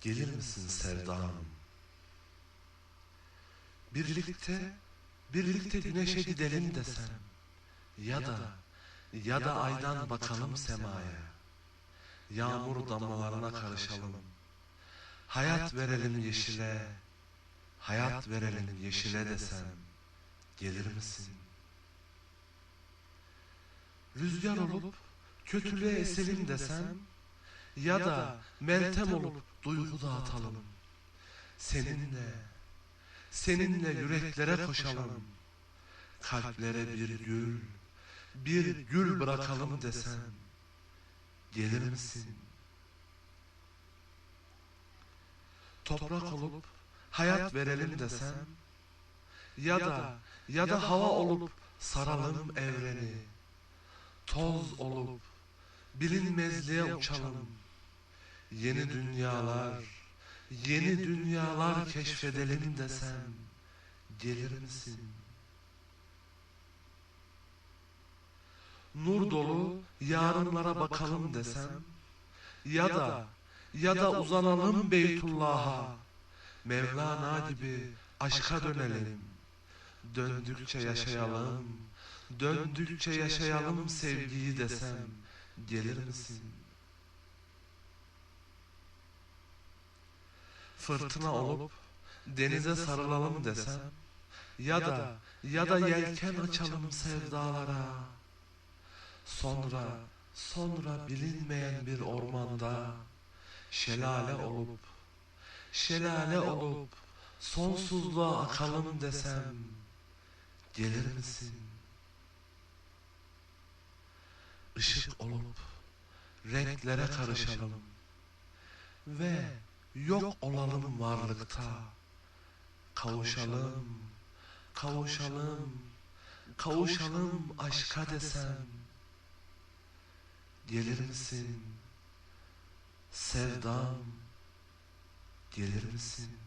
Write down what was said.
gelir misin sevdam? Birlikte, birlikte güneşe gidelim desem ya da, ya da aydan bakalım semaya. Yağmur damlalarına karışalım. Hayat verelim yeşile, hayat verelim yeşile desem gelir misin? Rüzgar olup kötülüğe eselim desem ya da meltem olup duygu dağıtalım. Seninle, seninle yüreklere koşalım. Kalplere bir gül, bir gül bırakalım desem gelir misin? Toprak olup hayat verelim desem ya da ya da hava olup saralım evreni. Toz olup bilinmezliğe uçalım. Yeni dünyalar, yeni dünyalar keşfedelim desem gelir misin? Nur dolu yarınlara bakalım desem ya da ya da uzanalım Beytullah'a Mevlana gibi aşka dönelim. Döndükçe yaşayalım, döndükçe yaşayalım sevgiyi desem gelir misin? Fırtına olup denize sarılalım desem ya da ya da yelken açalım sevdalara. Sonra sonra bilinmeyen bir ormanda şelale olup şelale olup sonsuzluğa akalım desem gelir misin? Işık olup renklere karışalım ve yok olalım varlıkta. Kavuşalım, kavuşalım, kavuşalım aşka desem gelir misin? Sevdam gelir misin?